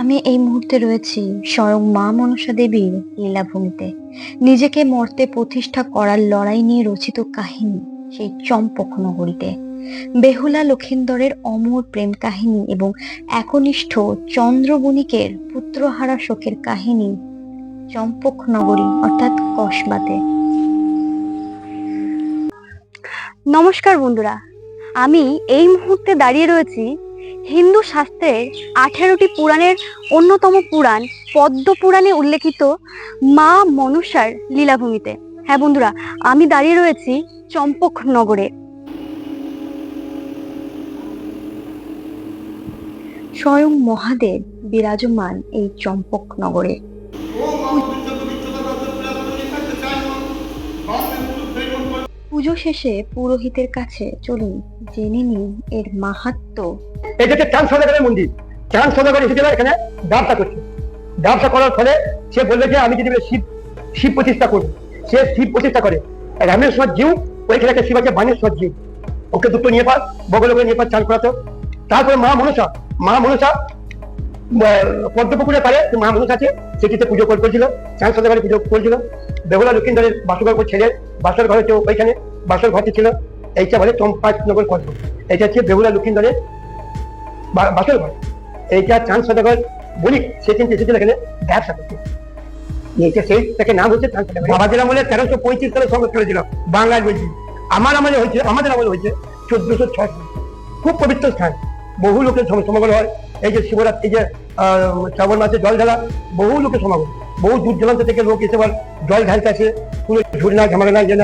আমি এই মুহূর্তে রয়েছি স্বয়ং মা মনসা দেবীর লীলাভূমিতে। নিজেকে মর্তে প্রতিষ্ঠা করার লড়াই নিয়ে রচিত কাহিনী সেই চম্পক নগরীতে। বেহুলা লক্ষিন্দরের অমর প্রেম কাহিনী এবং একনিষ্ঠ চন্দ্রবণিকের পুত্রহারা শোকের কাহিনী চম্পক নগরী, অর্থাৎ কসবাতে। নমস্কার বন্ধুরা, আমি এই মুহূর্তে দাঁড়িয়ে রয়েছি হিন্দু শাস্ত্রের আঠেরোটি পুরাণের অন্যতম পুরাণ পদ্ম পুরাণে উল্লেখিত মা মনুষার লীলাভূমিতে। হ্যাঁ বন্ধুরা, আমি দাঁড়িয়ে রয়েছি চম্পক নগরে। স্বয়ং মহাদেব বিরাজমান এই চম্পক নগরে। পুজো শেষে পুরোহিতের কাছে চলুন জেনে নিন এর মাহাত্ম্য এটা হচ্ছে চাঁদ সদাগরের মন্দির। চাঁদ সদাগর এসেছিল এখানে ব্যবসা করছে। ব্যবসা করার ফলে সে বলবে যে আমি যদি শিব শিব প্রতিষ্ঠা করব। সে শিব প্রতিষ্ঠা করে। রামেশ্বর জিউ ওইখানে একটা শিব আছে বানেশ্বর জিউ ওকে দুটো নিয়ে পার বগলে করে নিয়ে পার চান করাতো। তারপরে মা মনসা মা মনসা পদ্মপুকুরে পারে, মা মনসা আছে, সেটিতে পুজো করে- করেছিল। চাঁদ সদাগরে পুজো করেছিল। বেহুলা লক্ষ্মীন্দরের বাসর ঘর ছেলে, বাসর ঘরে তো ওইখানে বাসর ঘরটি ছিল এইটা বলে চম্পানগর কল্প এটা হচ্ছে বেহুলা লক্ষ্মীন্দরের বা- বাসর ঘর। এইটা চাঁদ সদাগর বলি সে কিন্তু এসেছিল এখানে ব্যবসা করতে। এইটা সেই তাকে নাম হচ্ছে চাঁদ সদাগর। বাবাদের আমলে তেরোশো পঁয়ত্রিশ সালে সংগ্রহ করেছিল বাংলার বলছি। আমার আমলে হয়েছে, আমাদের আমলে হয়েছে চোদ্দশো ছয়। খুব পবিত্র স্থান। বহু লোকের সমাগম হয়। এই যে শিবরাত্রি যে শ্রাবণ মাসে জল ঢালা, বহু লোকের সমাগম। বহু দূর দূরান্ত থেকে লোক এসে জল ঢালতে আসে। কোনো ঝুড়না ঝামাগানা যে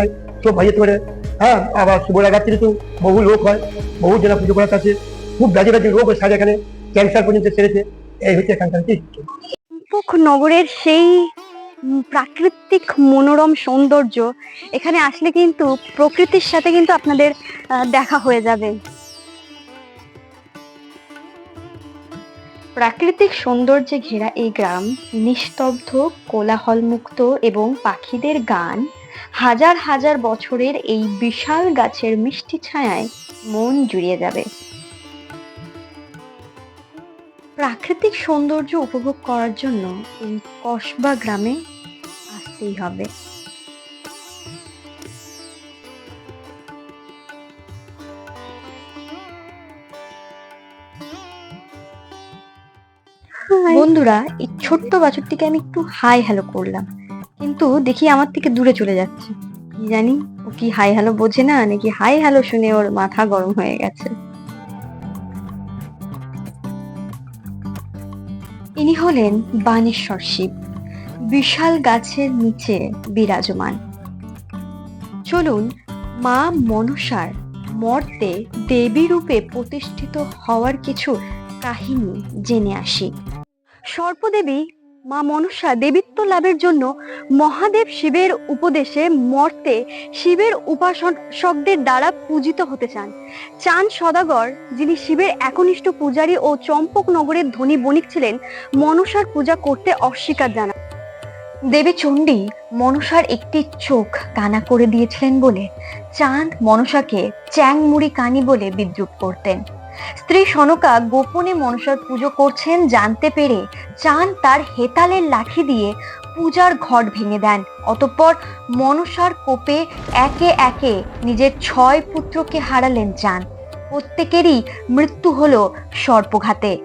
সব ভাইয়েতে পারে হ্যাঁ আবার শিবরাত্রি তো বহু লোক হয়, বহু জনা পুজো করাতে আছে খুব ব্যাধি ব্যাধি রোগ সাজে এখানে ক্যান্সার পর্যন্ত সেরেছে এই হচ্ছে এখানকার। নগরের সেই প্রাকৃতিক মনোরম সৌন্দর্য এখানে আসলে কিন্তু প্রকৃতির সাথে কিন্তু আপনাদের দেখা হয়ে যাবে প্রাকৃতিক সৌন্দর্যে ঘেরা এই গ্রাম নিস্তব্ধ, কোলাহলমুক্ত এবং পাখিদের গান হাজার হাজার বছরের এই বিশাল গাছের মিষ্টি ছায়ায় মন জুড়িয়ে যাবে। প্রাকৃতিক সৌন্দর্য উপভোগ করার জন্য এই কসবা গ্রামে আসতেই হবে। বন্ধুরা এই ছোট্ট বাছুরটিকে আমি একটু হাই হ্যালো করলাম। কিন্তু দেখি আমার থেকে দূরে চলে যাচ্ছে। কি জানি, ও কি হাই হ্যালো বোঝে না, নাকি হাই হ্যালো শুনে ওর মাথা গরম হয়ে গেছে। ইনি হলেন বানেশ্বর শিব, বিশাল গাছের নিচে বিরাজমান। চলুন, মা মনসার মর্তে দেবী রূপে প্রতিষ্ঠিত হওয়ার কিছু কাহিনী জেনে আসি। সর্পদেবী মা মনসা দেবীত্ব লাভের জন্য মহাদেব শিবের উপদেশে মর্তে শিবের উপাসকদের দ্বারা পূজিত হতে চান। চাঁদ সদাগর, যিনি শিবের একনিষ্ঠ পূজারী ও চম্পক নগরের ধনী বণিক ছিলেন, মনসার পূজা করতে অস্বীকার জানান। দেবী চণ্ডী মনসার একটি চোখ কানা করে দিয়েছিলেন বলে, চাঁদ মনসাকে চ্যাংমুড়ি কানি বলে বিদ্রুপ করতেন। স্ত্রী সনকা গোপনে মনসার পুজো করছেন জানতে পেরে চাঁদ তার হেতালের লাঠি দিয়ে পূজার ঘট ভেঙে দেন। অতঃপর মনসার কোপে একে একে নিজের ছয় পুত্রকে হারালেন চাঁদ। প্রত্যেকেরই মৃত্যু হলো সর্পঘাতে।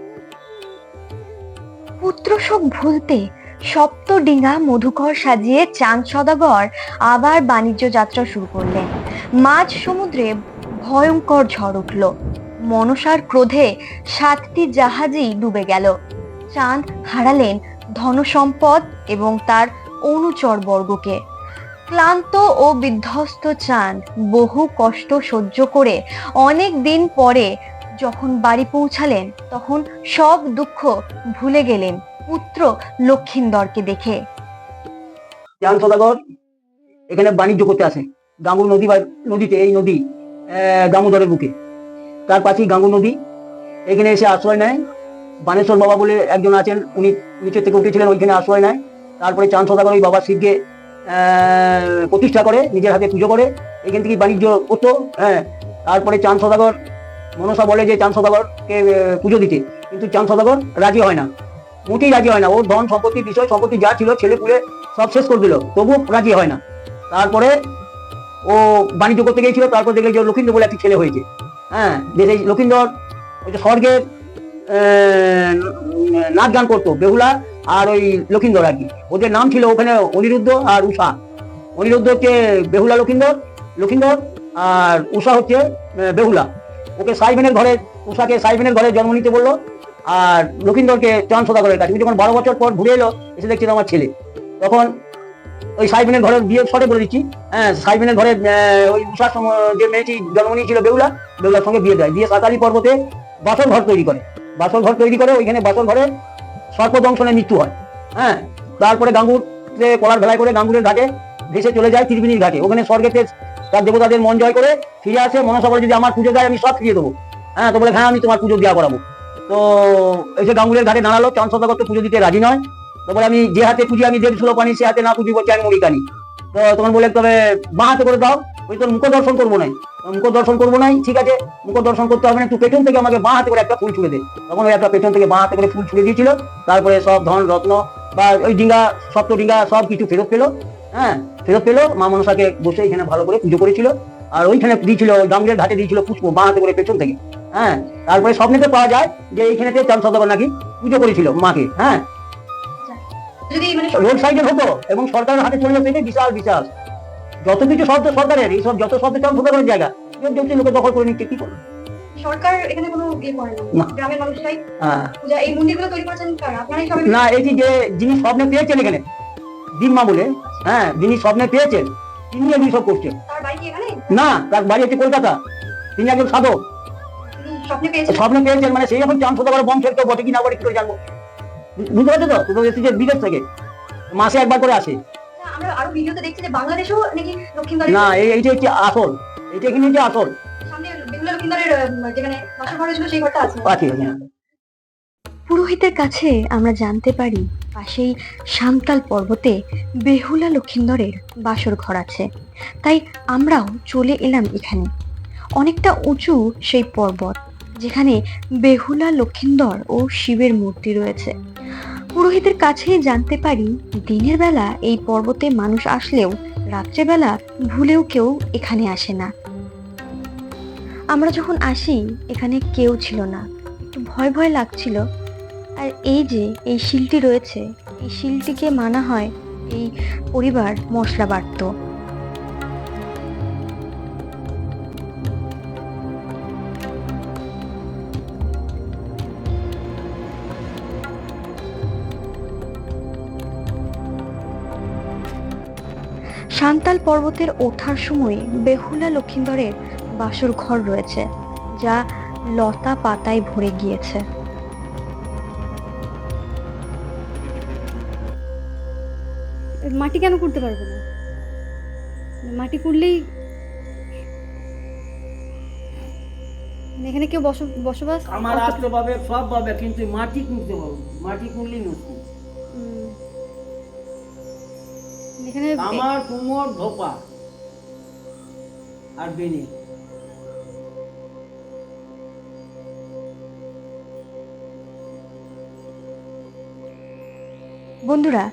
পুত্রশোক ভুলতে সপ্তডিঙা মধুকর সাজিয়ে চাঁদ সদাগর আবার বাণিজ্য যাত্রা শুরু করলেন। মাঝ সমুদ্রে ভয়ঙ্কর ঝড় উঠল। মনসার ক্রোধে সাতটি জাহাজই ডুবে গেল। চাঁদ হারালেন ধনসম্পদ এবং তার অনুচর বর্গকে। ক্লান্ত ও বিধ্বস্ত চাঁদ বহু কষ্ট সহ্য করে অনেক দিন পরে যখন বাড়ি পৌঁছালেন, তখন সব দুঃখ ভুলে গেলেন পুত্র লক্ষিন্দরকে দেখে। চাঁদ সদাগর, এখানে বাণিজ্য করতে আসে। গাঙ্গুর নদী বা নদীতে, এই নদী দামোদরের বুকে। তার পাশেই গাঙ্গুর নদী। এখানে এসে আশ্রয় নেয়। বানেশ্বর বাবা বলে একজন আছেন, উনি নিচের থেকে উঠেছিলেন, ওইখানে আশ্রয় নেয়। তারপরে চাঁদ সদাগর ওই বাবা শিবকে প্রতিষ্ঠা করে, নিজের হাতে পুজো করে। এখান থেকে বাণিজ্য করতো হ্যাঁ। তারপরে চাঁদ সদাগর মনসা বলে যে চাঁদ সদাগরকে পুজো দিতে। কিন্তু চাঁদ সদাগর রাজি হয় না। মোটেই রাজি হয় না। ওর ধন সম্পত্তি, বিষয় সম্পত্তি যা ছিল, ছেলে পুলে সব শেষ করে দিল। তবুও রাজি হয় না। তারপরে ও বাণিজ্য করতে গিয়েছিল, তারপর দেখলে যে লক্ষিন্দর বলে একটি ছেলে হয়েছে। হ্যাঁ সেই লক্ষিন্দর, ওই যে স্বর্গের নাচ গান করতো, বেহুলা আর ওই লক্ষিন্দর আর কি। ওদের নাম ছিল ওখানে অনিরুদ্ধ আর উষা অনিরুদ্ধ হচ্ছে বেহুলা লক্ষিন্দর লক্ষিন্দর আর উষা হচ্ছে বেহুলা। ওকে সাইবেনের ঘরে উষাকে সাইবেনের ঘরে জন্ম নিতে বলল আর লক্ষিন্দরকে চান সদাগরের কাছে যখন বারো বছর পর ঘুরে এলো, এসে দেখছি আমার ছেলে। তখন ওই সাইবেনের ঘরে বিয়ে শটে বলে দিচ্ছি। হ্যাঁ সাইবেনের ঘরে ওই উষার যে মেয়েটি জন্ম নিয়েছিল বেহুলা, বেহুলার সঙ্গে বিয়ে দেয়। বিয়ে সাতালি পর্বতে বাসর ঘর তৈরি করে। বাসর ঘর তৈরি করে, ওইখানে বাসর ঘরে সর্পদংশনে মৃত্যু হয়। হ্যাঁ? তারপরে গাঙ্গুর কলার ভেলায় করে গাঙ্গুরের ঘাটে ভেসে চলে যায় ত্রিবেণীর ঘাটে। ওখানে স্বর্গেতে তার দেবতাদের মন জয় করে ফিরে আসে মনসা বলে যদি আমার পুজো দেয় আমি সব ফিরিয়ে দেবো। হ্যাঁ তো বলে হ্যাঁ আমি তোমার পুজো দেওয়া করাবো। তো এসে গাঙ্গুরের ঘাটে দাঁড়াল, চাঁদ সদাগর তো পুজো দিতে রাজি নয়। তো বলে, আমি যে হাতে পুজি, আমি দেব সুলো পানি সে হাতে না পুজি বলছি আমি মরিকানি। তো তখন বলে, তবে বাঁ হাতে করে দাও, ওই তোর মুখ দর্শন করব নাই মুখ দর্শন করব নাই ঠিক আছে? মুখ দর্শন করতে হবে না একটু পেছন থেকে আমাকে বাঁ হাতে করে একটা ফুল ছুঁড়ে দে। তখন ওই একটা পেছন থেকে বাঁ হাতে করে ফুল ছুঁড়ে দিয়েছিল তারপরে সব ধন রত্ন বা ওই ডিঙ্গা সপ্ত ডিঙ্গা সব কিছু ফেরত পেল হ্যাঁ? ফেরত পেল মা মনসাকে বসে এখানে ভালো করে পুজো করেছিল আর ওইখানে দিয়েছিল গাঙ্গুরের ঘাটে দিয়েছিল পুষ্প বাঁ হাতে করে পেছন থেকে হ্যাঁ? তারপরে স্বপ্নেতে পাওয়া যায় যে এইখানেতে চাঁদ সদাগর নাকি পুজো করেছিল মাকে হ্যাঁ? যদি মানে রোড সাইডে হতো এবং সরকারের হাতে চলে যেত বিশাল বিশাল। যত কিছু শব্দ সরকারের এইসব যত শব্দ চান সরকারের জায়গা এবার দেখছি লোকে দখল করে নিচ্ছে কি করবে? সরকার এখানে কোনো ইয়ে করে না। না। গ্রামের মানুষরাই হ্যাঁ। এই মন্দিরগুলো তৈরি করেছেন কারা? আপনারাই সবাই না এই যে যিনি স্বপ্নে পেয়েছেন এখানে দিম্মা বলে হ্যাঁ যিনি স্বপ্নে পেয়েছেন তিনি এগুলি সব করছেন তার বাড়ি কি না তার বাড়ি হচ্ছে কলকাতা। তিনি একজন সাধক। স্বপ্নে পেয়েছেন? মানে সেই এখন চান সদাগর বংশের কেউ বটে কি না বটে কি করে জানব? বুঝতে পারছ তো? বিদেশ থেকে। মাসে একবার করে আসে। ভিডিওতে দেখছি যে বাংলাদেশেও নাকি না এই এইটা হচ্ছে আসল। এইটা এখানে হচ্ছে আসল। সামনে বেঙ্গলা যেখানে বাসর ঘর ছিল সেই ঘরটা আছে। আছে পুরোহিতের কাছে আমরা জানতে পারি পাশেই সান্তাল পর্বতে বেহুলা লক্ষিন্দরের বাসর ঘর আছে। তাই আমরাও চলে এলাম এখানে। অনেকটা উঁচু সেই পর্বত যেখানে বেহুলা লক্ষিন্দর ও শিবের মূর্তি রয়েছে। পুরোহিতের কাছেই জানতে পারি, দিনের বেলা এই পর্বতে মানুষ আসলেও রাত্রেবেলা ভুলেও কেউ এখানে আসে না। আমরা যখন আসি, এখানে কেউ ছিল না। ভয় ভয় লাগছিল। আর এই যে, এই শিলটি রয়েছে, এই শিলটিকে মানা হয়, এই পরিবার মশলা বাটতো সান্তাল পর্বতের ওঠার সময় বেহুলা লক্ষিন্দরের বাসর ঘর রয়েছে যা লতা পাতায় ভরে গিয়েছে। মাটি কেন করতে পারব না? মাটি করলেই এখানে কেউ বস বসবাস আমার আসতে পাবে সব পাবে কিন্তু মাটি কুঁড়তে পাবো মাটি কুঁড়লেই মুশকিল এখানে আমার কুমোর ধোপা আর বেনি। বন্ধুরা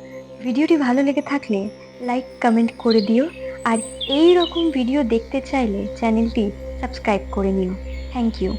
ভিডিওটি ভালো লেগে থাকলে লাইক কমেন্ট করে দিও আর এই রকম ভিডিও দেখতে চাইলে চ্যানেলটি সাবস্ক্রাইব করে নিও। Thank you